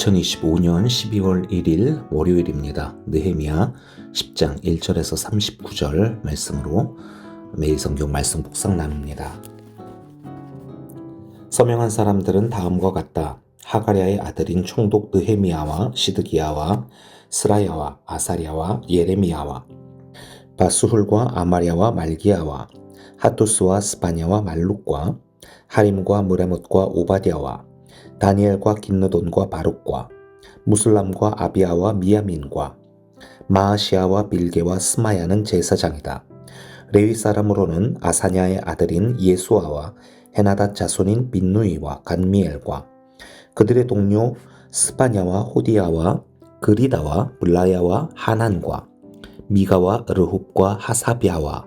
2025년 12월 1일 월요일입니다. 느헤미야 10장 1절에서 39절 말씀으로 매일 성경 말씀 복상 나눕니다. 서명한 사람들은 다음과 같다. 하가랴의 아들인 총독 느헤미야와 시드기야와 스라야와 아사랴와 예레미야와 바수훌과 아마랴와 말기야와 하투스와 스파냐와 말룩과 하림과 무레못과 오바디아와 다니엘과 긴느돈과 바룩과 무슬람과 아비아와 미야민과 마아시아와 빌게와 스마야는 제사장이다. 레위 사람으로는 아사냐의 아들인 예수아와 헤나다 자손인 빈누이와 간미엘과 그들의 동료 스파냐와 호디아와 그리다와 블라야와 하난과 미가와 르홉과 하사비아와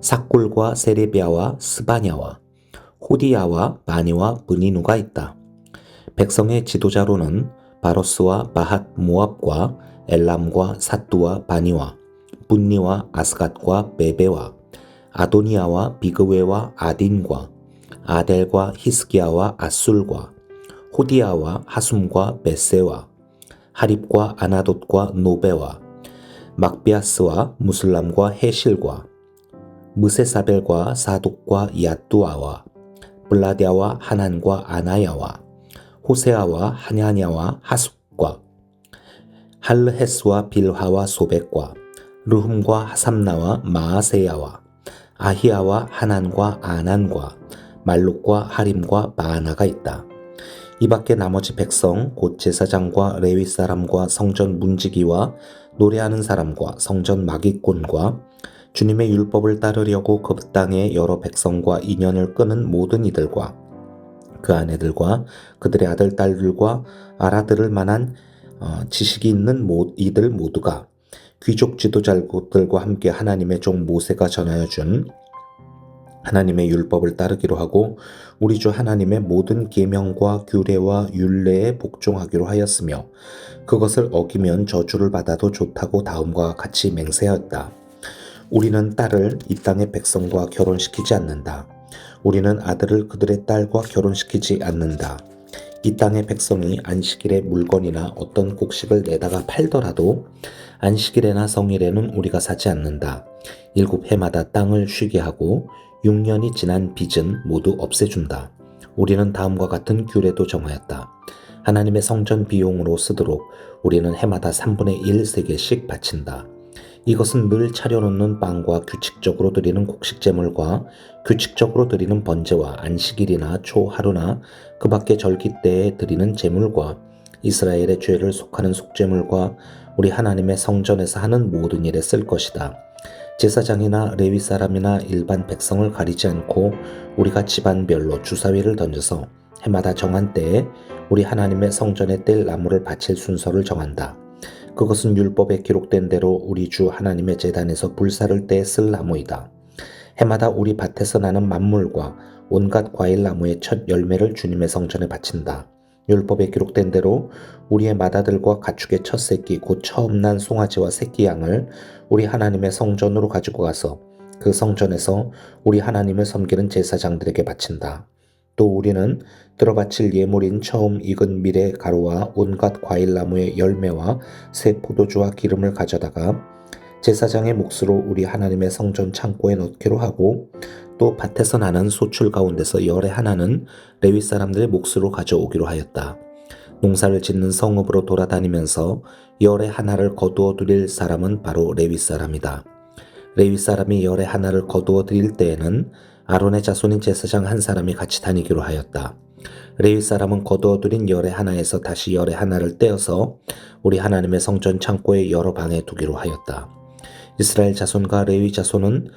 사꿀과 세레비아와 스바냐와 호디아와 바니와 브니누가 있다. 백성의 지도자로는 바로스와 바핫 모압과 엘람과 사뚜와 바니와 분니와 아스갓과 베베와 아도니아와 비그웨와 아딘과 아델과 히스기야와 아술과 호디아와 하숨과 베세와 하립과 아나돗과 노베와 막비아스와 무슬람과 헤실과 무세사벨과 사독과 야뚜아와 블라디아와 하난과 아나야와 호세아와 하냐냐와 하숙과 할르헤스와 빌하와 소백과 르훔과 하삼나와 마아세야와 아히야와 하난과 아난과 말룩과 하림과 마아나가 있다. 이 밖에 나머지 백성 곧 제사장과 레위 사람과 성전 문지기와 노래하는 사람과 성전 마기꾼과 주님의 율법을 따르려고 그 땅의 여러 백성과 인연을 끄는 모든 이들과 그 아내들과 그들의 아들 딸들과 알아들을 만한 어, 지식이 있는 이들 모두가 귀족 지도자들과 함께 하나님의 종 모세가 전하여 준 하나님의 율법을 따르기로 하고 우리 주 하나님의 모든 계명과 규례와 율례에 복종하기로 하였으며 그것을 어기면 저주를 받아도 좋다고 다음과 같이 맹세하였다. 우리는 딸을 이 땅의 백성과 결혼시키지 않는다. 우리는 아들을 그들의 딸과 결혼시키지 않는다. 이 땅의 백성이 안식일에 물건이나 어떤 곡식을 내다가 팔더라도 안식일에나 성일에는 우리가 사지 않는다. 일곱 해마다 땅을 쉬게 하고 6년이 지난 빚은 모두 없애준다. 우리는 다음과 같은 규례도 정하였다. 하나님의 성전 비용으로 쓰도록 우리는 해마다 3분의 1 세개씩 바친다. 이것은 늘 차려놓는 빵과 규칙적으로 드리는 곡식제물과 규칙적으로 드리는 번제와 안식일이나 초 하루나 그 밖의 절기 때에 드리는 제물과 이스라엘의 죄를 속하는 속제물과 우리 하나님의 성전에서 하는 모든 일에 쓸 것이다. 제사장이나 레위 사람이나 일반 백성을 가리지 않고 우리가 집안별로 주사위를 던져서 해마다 정한 때에 우리 하나님의 성전에 뗄 나무를 바칠 순서를 정한다. 그것은 율법에 기록된 대로 우리 주 하나님의 재단에서 불사를 때 쓸 나무이다. 해마다 우리 밭에서 나는 만물과 온갖 과일 나무의 첫 열매를 주님의 성전에 바친다. 율법에 기록된 대로 우리의 마다들과 가축의 첫 새끼 곧 처음 난 송아지와 새끼 양을 우리 하나님의 성전으로 가지고 가서 그 성전에서 우리 하나님을 섬기는 제사장들에게 바친다. 또 우리는 들어바칠 예물인 처음 익은 밀의 가루와 온갖 과일나무의 열매와 새 포도주와 기름을 가져다가 제사장의 몫으로 우리 하나님의 성전 창고에 넣기로 하고 또 밭에서 나는 소출 가운데서 열의 하나는 레위 사람들의 몫으로 가져오기로 하였다. 농사를 짓는 성읍으로 돌아다니면서 열의 하나를 거두어 드릴 사람은 바로 레위 사람이다. 레위 사람이 열의 하나를 거두어 드릴 때에는 아론의 자손인 제사장 한 사람이 같이 다니기로 하였다. 레위 사람은 거두어들인 열의 하나에서 다시 열의 하나를 떼어서 우리 하나님의 성전 창고의 여러 방에 두기로 하였다. 이스라엘 자손과 레위 자손은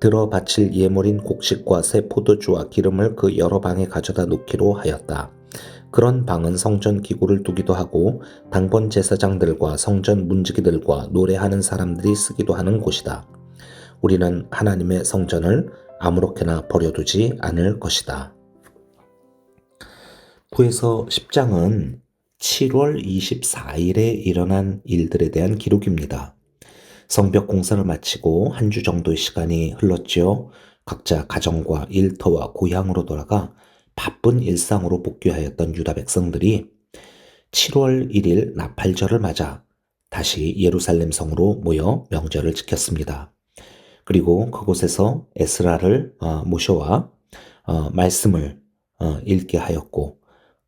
들어 바칠 예물인 곡식과 새 포도주와 기름을 그 여러 방에 가져다 놓기로 하였다. 그런 방은 성전 기구를 두기도 하고 당번 제사장들과 성전 문지기들과 노래하는 사람들이 쓰기도 하는 곳이다. 우리는 하나님의 성전을 아무렇게나 버려두지 않을 것이다. 구에서 10장은 7월 24일에 일어난 일들에 대한 기록입니다. 성벽 공사를 마치고 한 주 정도의 시간이 흘렀지요. 각자 가정과 일터와 고향으로 돌아가 바쁜 일상으로 복귀하였던 유다 백성들이 7월 1일 나팔절을 맞아 다시 예루살렘 성으로 모여 명절을 지켰습니다. 그리고 그곳에서 에스라를 어, 모셔와 어, 말씀을 어, 읽게 하였고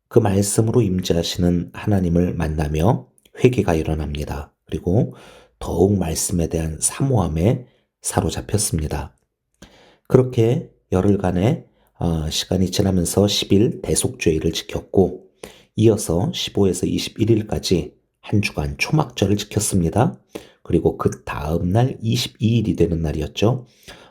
그 말씀으로 임재하시는 하나님을 만나며 회개가 일어납니다. 그리고 더욱 말씀에 대한 사모함에 사로잡혔습니다. 그렇게 열흘간의 어, 시간이 지나면서 10일 대속죄일을 지켰고 이어서 15에서 21일까지 한 주간 초막절을 지켰습니다. 그리고 그 다음 날 22일이 되는 날이었죠.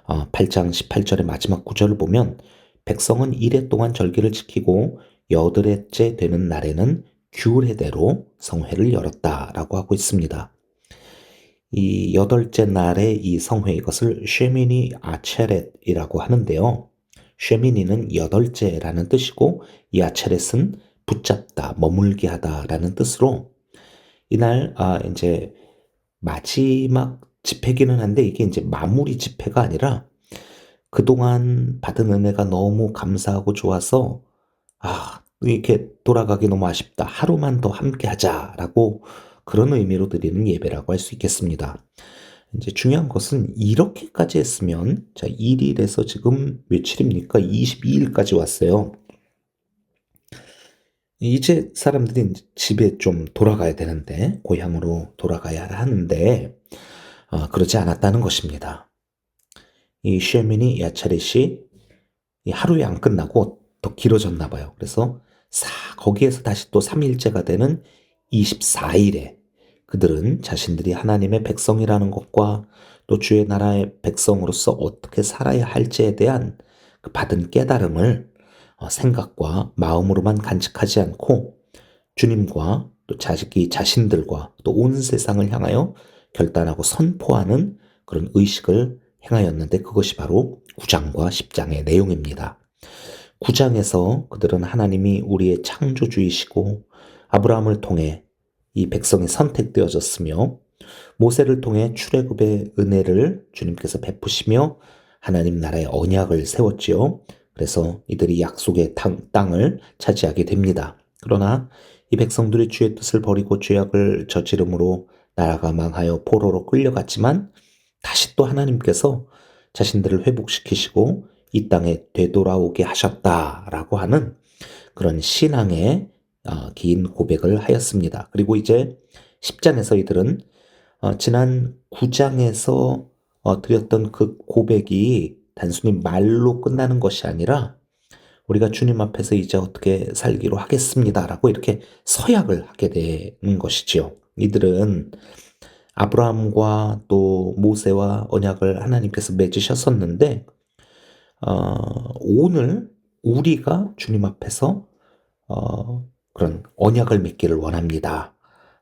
8장 18절의 마지막 구절을 보면 백성은 이래 동안 절기를 지키고 여덟째 되는 날에는 규례대로 성회를 열었다라고 하고 있습니다. 이 여덟째 날의 이 성회 이것을 쉐미니 아체렛이라고 하는데요. 쉐미니는 여덟째라는 뜻이고 이 아체렛은 붙잡다, 머물게 하다라는 뜻으로 이날 아 이제 마지막 집회기는 한데 이게 이제 마무리 집회가 아니라 그동안 받은 은혜가 너무 감사하고 좋아서 아 이렇게 돌아가기 너무 아쉽다. 하루만 더 함께 하자라고 그런 의미로 드리는 예배라고 할 수 있겠습니다. 이제 중요한 것은 이렇게까지 했으면 자 1일에서 지금 며칠입니까? 22일까지 왔어요. 이제 사람들이 집에 좀 돌아가야 되는데 고향으로 돌아가야 하는데 어, 그러지 않았다는 것입니다. 이 쉐민이 야차렛이 하루에 안 끝나고 더 길어졌나 봐요. 그래서 사, 거기에서 다시 또 3일째가 되는 24일에 그들은 자신들이 하나님의 백성이라는 것과 또 주의 나라의 백성으로서 어떻게 살아야 할지에 대한 그 받은 깨달음을 어, 생각과 마음으로만 간직하지 않고 주님과 또 자식이 자신들과 또 온 세상을 향하여 결단하고 선포하는 그런 의식을 행하였는데 그것이 바로 9장과 10장의 내용입니다. 9장에서 그들은 하나님이 우리의 창조주이시고 아브라함을 통해 이 백성이 선택되어졌으며 모세를 통해 출애굽의 은혜를 주님께서 베푸시며 하나님 나라의 언약을 세웠지요. 그래서 이들이 약속의 땅을 차지하게 됩니다. 그러나 이 백성들이 주의 뜻을 버리고 죄악을 저지름으로 나라가 망하여 포로로 끌려갔지만 다시 또 하나님께서 자신들을 회복시키시고 이 땅에 되돌아오게 하셨다라고 하는 그런 신앙의 어, 긴 고백을 하였습니다. 그리고 이제 10장에서 이들은 어, 지난 9장에서 어, 드렸던 그 고백이 단순히 말로 끝나는 것이 아니라 우리가 주님 앞에서 이제 어떻게 살기로 하겠습니다라고 이렇게 서약을 하게 되는 것이지요. 이들은 아브라함과 또 모세와 언약을 하나님께서 맺으셨었는데 어, 오늘 우리가 주님 앞에서 어, 그런 언약을 맺기를 원합니다.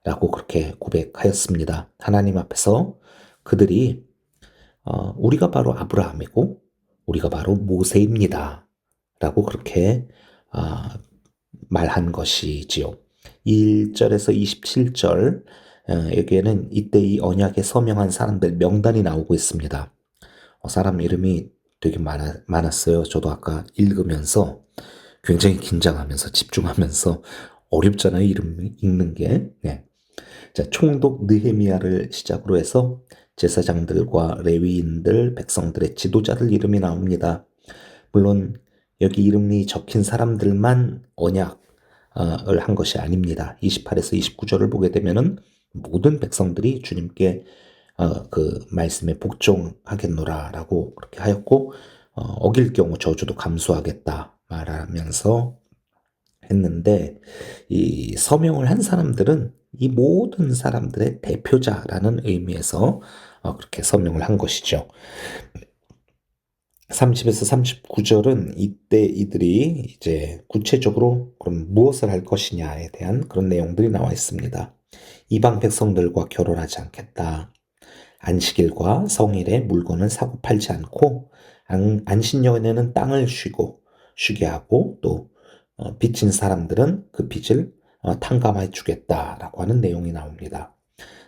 라고 그렇게 고백하였습니다. 하나님 앞에서 그들이 어, 우리가 바로 아브라함이고 우리가 바로 모세입니다. 라고 그렇게 아, 말한 것이지요. 1절에서 27절 어, 여기에는 이때 이 언약에 서명한 사람들 명단이 나오고 있습니다. 어, 사람 이름이 되게 많았어요. 저도 아까 읽으면서 굉장히 긴장하면서 집중하면서 어렵잖아요. 이름 읽는 게. 네. 자, 총독 느헤미야를 시작으로 해서 제사장들과 레위인들, 백성들의 지도자들 이름이 나옵니다. 물론 여기 이름이 적힌 사람들만 언약을 한 것이 아닙니다. 28에서 29절을 보게 되면은 모든 백성들이 주님께 어, 그 말씀에 복종하겠노라라고 그렇게 하였고 어, 어길 경우 저주도 감수하겠다 말하면서 했는데 이 서명을 한 사람들은 이 모든 사람들의 대표자라는 의미에서 어, 그렇게 서명을 한 것이죠. 30에서 39절은 이때 이들이 이제 구체적으로 그럼 무엇을 할 것이냐에 대한 그런 내용들이 나와 있습니다. 이방 백성들과 결혼하지 않겠다. 안식일과 성일에 물건을 사고 팔지 않고 안신년에는 땅을 쉬고 쉬게 하고 또 어, 빚진 사람들은 그 빚을 어, 탕감해 주겠다라고 하는 내용이 나옵니다.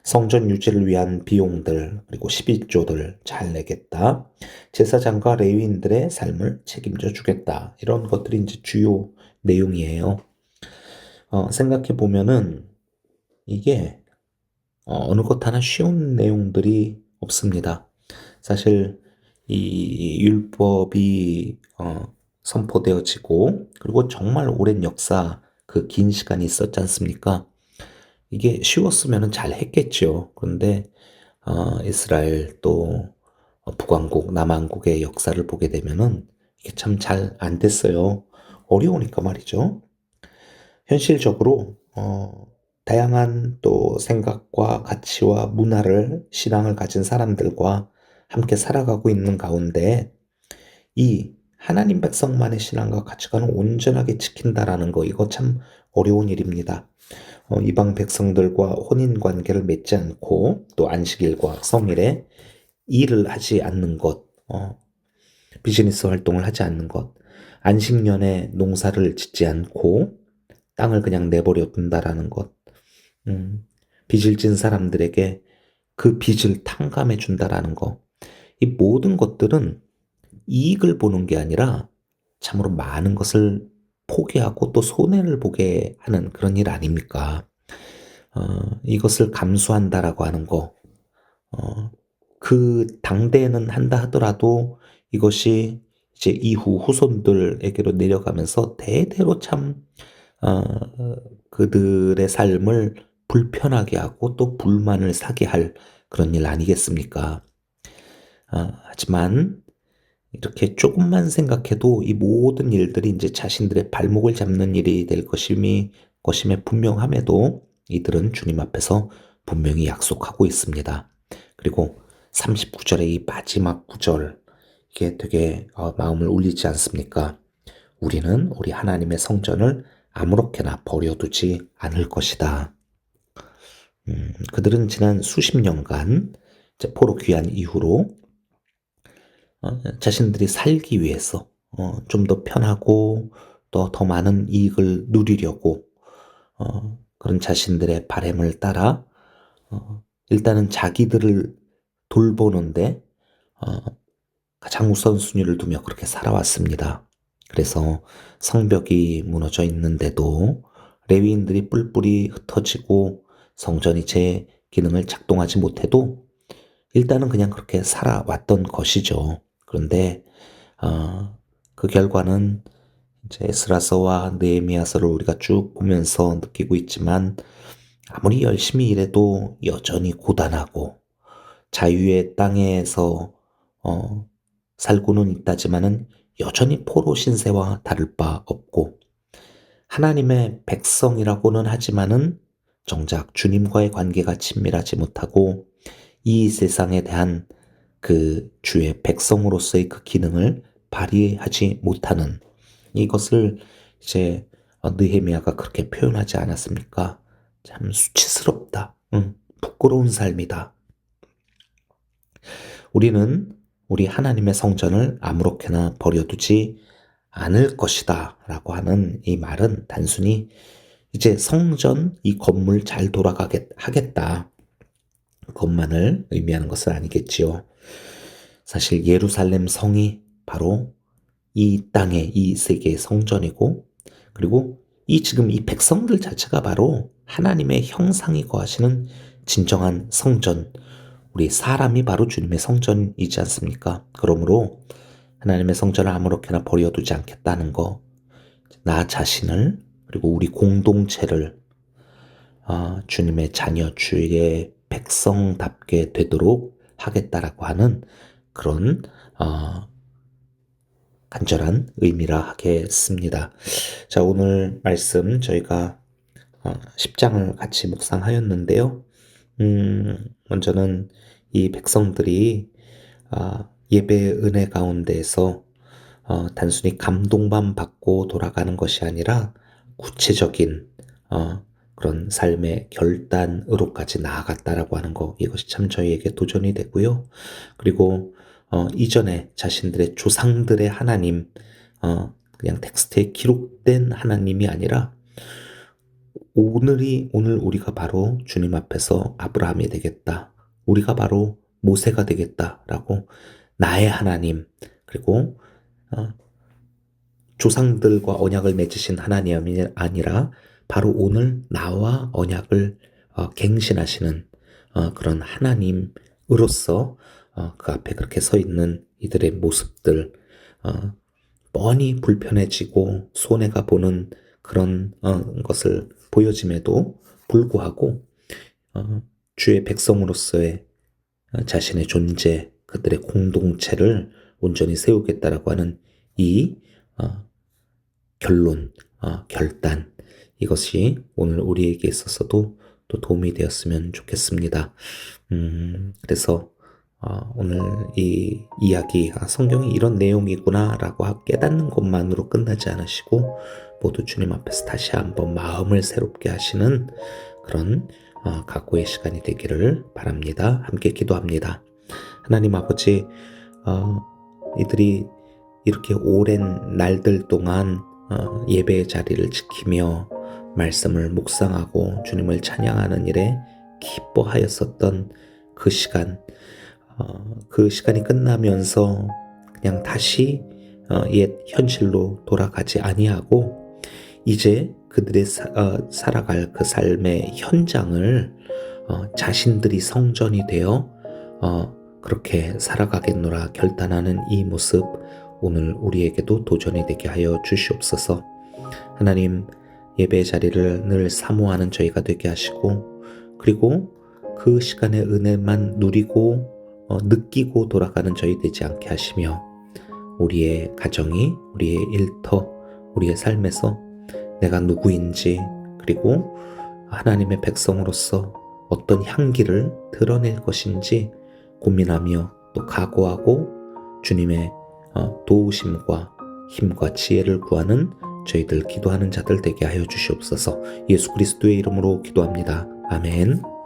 성전 유지를 위한 비용들 그리고 12조들 잘 내겠다. 제사장과 레위인들의 삶을 책임져 주겠다. 이런 것들이 이제 주요 내용이에요. 어, 생각해 보면은 이게 어, 어느 것 하나 쉬운 내용들이 없습니다. 사실 이 율법이 어, 선포되어지고 그리고 정말 오랜 역사 그 긴 시간이 있었지 않습니까? 이게 쉬웠으면 잘 했겠죠. 그런데 어, 이스라엘 또 북왕국, 남왕국의 역사를 보게 되면은 이게 참 잘 안 됐어요. 어려우니까 말이죠. 현실적으로 어, 다양한 또 생각과 가치와 문화를 신앙을 가진 사람들과 함께 살아가고 있는 가운데 이 하나님 백성만의 신앙과 가치관을 온전하게 지킨다라는 거 이거 참 어려운 일입니다. 어, 이방 백성들과 혼인 관계를 맺지 않고 또 안식일과 성일에 일을 하지 않는 것, 어, 비즈니스 활동을 하지 않는 것, 안식년에 농사를 짓지 않고 땅을 그냥 내버려 둔다라는 것, 음, 빚을 진 사람들에게 그 빚을 탕감해 준다라는 것, 이 모든 것들은 이익을 보는 게 아니라 참으로 많은 것을 포기하고 또 손해를 보게 하는 그런 일 아닙니까? 어, 이것을 감수한다라고 하는 거, 어, 그 당대에는 한다 하더라도 이것이 이제 이후 후손들에게로 내려가면서 대대로 참, 어, 그들의 삶을 불편하게 하고 또 불만을 사게 할 그런 일 아니겠습니까? 어, 하지만 이렇게 조금만 생각해도 이 모든 일들이 이제 자신들의 발목을 잡는 일이 될 것임이 것임에 분명함에도 이들은 주님 앞에서 분명히 약속하고 있습니다. 그리고 39절의 이 마지막 구절 이게 되게 어, 마음을 울리지 않습니까? 우리는 우리 하나님의 성전을 아무렇게나 버려두지 않을 것이다. 음, 그들은 지난 수십 년간 포로 귀한 이후로 어, 자신들이 살기 위해서 어, 좀더 편하고 또 더 많은 이익을 누리려고 어, 그런 자신들의 바램을 따라 어, 일단은 자기들을 돌보는데 어, 가장 우선순위를 두며 그렇게 살아왔습니다. 그래서 성벽이 무너져 있는데도 레위인들이 뿔뿔이 흩어지고 성전이 제 기능을 작동하지 못해도 일단은 그냥 그렇게 살아왔던 것이죠. 그런데 어, 그 결과는 이제 에스라서와 느헤미야서를 우리가 쭉 보면서 느끼고 있지만 아무리 열심히 일해도 여전히 고단하고 자유의 땅에서 어, 살고는 있다지만은 여전히 포로 신세와 다를 바 없고 하나님의 백성이라고는 하지만은 정작 주님과의 관계가 친밀하지 못하고 이 세상에 대한 그 주의 백성으로서의 그 기능을 발휘하지 못하는 이것을 이제 느헤미야가 그렇게 표현하지 않았습니까? 참 수치스럽다. 응, 부끄러운 삶이다. 우리는 우리 하나님의 성전을 아무렇게나 버려두지 않을 것이다. 라고 하는 이 말은 단순히 이제 성전, 이 건물 잘 돌아가겠, 하겠다. 것만을 의미하는 것은 아니겠지요. 사실 예루살렘 성이 바로 이 땅의 이 세계의 성전이고 그리고 이 지금 이 백성들 자체가 바로 하나님의 형상이 거하시는 진정한 성전, 우리 사람이 바로 주님의 성전이지 않습니까? 그러므로 하나님의 성전을 아무렇게나 버려두지 않겠다는 거, 나 자신을 그리고 우리 공동체를 어, 주님의 자녀, 주의 백성답게 되도록 하겠다라고 하는 그런 어, 간절한 의미라 하겠습니다. 자, 오늘 말씀 저희가 어, 10장을 같이 묵상하였는데요. 음, 먼저는 이 백성들이 어, 예배의 은혜 가운데에서 어, 단순히 감동만 받고 돌아가는 것이 아니라 구체적인 어, 그런 삶의 결단으로까지 나아갔다라고 하는 거 이것이 참 저희에게 도전이 되고요. 그리고 어, 이전에 자신들의 조상들의 하나님, 어, 그냥 텍스트에 기록된 하나님이 아니라 오늘이 오늘 우리가 바로 주님 앞에서 아브라함이 되겠다. 우리가 바로 모세가 되겠다라고 나의 하나님 그리고 어, 조상들과 언약을 맺으신 하나님이 아니라 바로 오늘 나와 언약을 어, 갱신하시는 어, 그런 하나님으로서 어, 그 앞에 그렇게 서 있는 이들의 모습들 어, 뻔히 불편해지고 손해가 보는 그런 어, 것을 보여짐에도 불구하고 어, 주의 백성으로서의 어, 자신의 존재, 그들의 공동체를 온전히 세우겠다라고 하는 이 어, 결론, 어, 결단 이것이 오늘 우리에게 있어서도 또 도움이 되었으면 좋겠습니다. 음, 그래서 어, 오늘 이 이야기, 아, 성경이 이런 내용이구나라고 깨닫는 것만으로 끝나지 않으시고 모두 주님 앞에서 다시 한번 마음을 새롭게 하시는 그런 어, 각고의 시간이 되기를 바랍니다. 함께 기도합니다. 하나님 아버지, 어, 이들이 이렇게 오랜 날들 동안 어, 예배의 자리를 지키며 말씀을 묵상하고 주님을 찬양하는 일에 기뻐하였었던 그 시간, 어, 그 시간이 끝나면서 그냥 다시 어, 옛 현실로 돌아가지 아니하고 이제 그들의 사, 어, 살아갈 그 삶의 현장을 어, 자신들이 성전이 되어 어, 그렇게 살아가겠노라 결단하는 이 모습 오늘 우리에게도 도전이 되게 하여 주시옵소서. 하나님 예배 자리를 늘 사모하는 저희가 되게 하시고 그리고 그 시간의 은혜만 누리고 어, 느끼고 돌아가는 저희 되지 않게 하시며 우리의 가정이 우리의 일터 우리의 삶에서 내가 누구인지 그리고 하나님의 백성으로서 어떤 향기를 드러낼 것인지 고민하며 또 각오하고 주님의 어, 도우심과 힘과 지혜를 구하는 저희들 기도하는 자들 되게 하여 주시옵소서 예수 그리스도의 이름으로 기도합니다. 아멘.